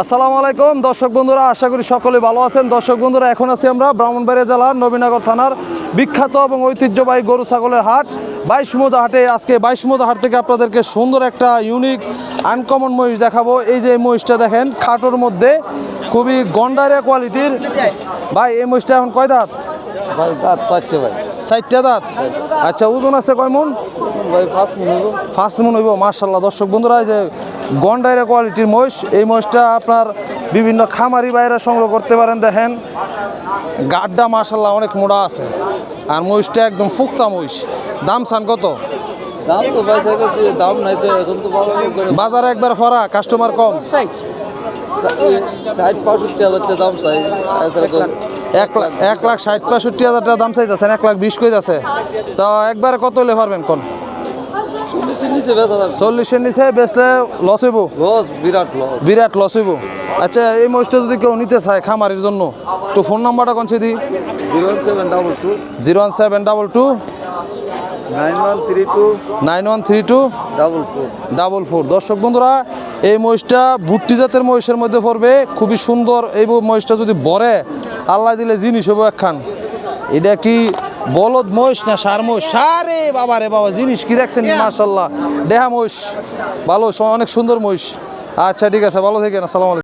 আসসালামু আলাইকুম। দর্শক বন্ধুরা আশা করি সকলে ভালো আছেন। দর্শক বন্ধুরা এখন আছি আমরা ব্রাহ্মণবাড়িয়া জেলার নবীনগর থানার বিখ্যাত এবং ঐতিহ্যবাহী গরু ছাগলের হাট বাইশ মোজা হাটে। আজকে বাইশ মোজা হাট থেকে আপনাদেরকে সুন্দর একটা ইউনিক আনকমন মহিষ দেখাবো। এই যে এই মহিষটা দেখেন খাটোর মধ্যে খুবই গন্ডারিয়া কোয়ালিটির ভাই এই মহিষটা এখন কয় দাঁত? ভাই দাঁত চারটে ভাই। দাঁত? আচ্ছা ওজন আছে কয় মন? ভাই ফার্স্ট মনে হলো ফার্স্ট মন হইব মার্শাল্লাহ দর্শক বন্ধুরা এই যে গন্ডাইরা কোয়ালিটির মহিষ। এই মহিষটা আপনার বিভিন্ন খামারি বাইরে সংগ্রহ করতে পারেন। দেখেন গাড্ডা মার্শাল্লাহ অনেক মোড়া আছে। আর মহিষটা একদম ফুক্তা মহিষ। দাম সান কত? করে। বাজারে একবার ফরা কাস্টমার কম। এক লাখ ষাট পঁয়ষট্টি হাজার টাকা দাম চাইতেছেন এক লাখ বিশ কই আছে তো একবারে কত হলে পারবেন কোন? চল্লিশের নিচে বেচলে লস হইব? লস বিরাট লস বিরাট লস হইব। আচ্ছা এই মহিষটা যদি কেউ নিতে চায় খামারের জন্য তো ফোন নাম্বারটা কোন দিই zero one seven double two. Zero one seven double two. Double four. দর্শক বন্ধুরা এই মহিষটা ভুট্টি জাতের মহিষের মধ্যে পড়বে। খুবই সুন্দর এই মহিষটা যদি বরে আল্লাহ দিলে জিনিস হব একখান। এটা কি বলদ মহিষ না সার মহিষ? সারে বাবা রে বাবা জিনিস কি দেখছেন? মার্শাল্লাহ দেহা মহিষ ভালো অনেক সুন্দর মহিষ। আচ্ছা ঠিক আছে ভালো থেকে আসসালামু আলাইকুম।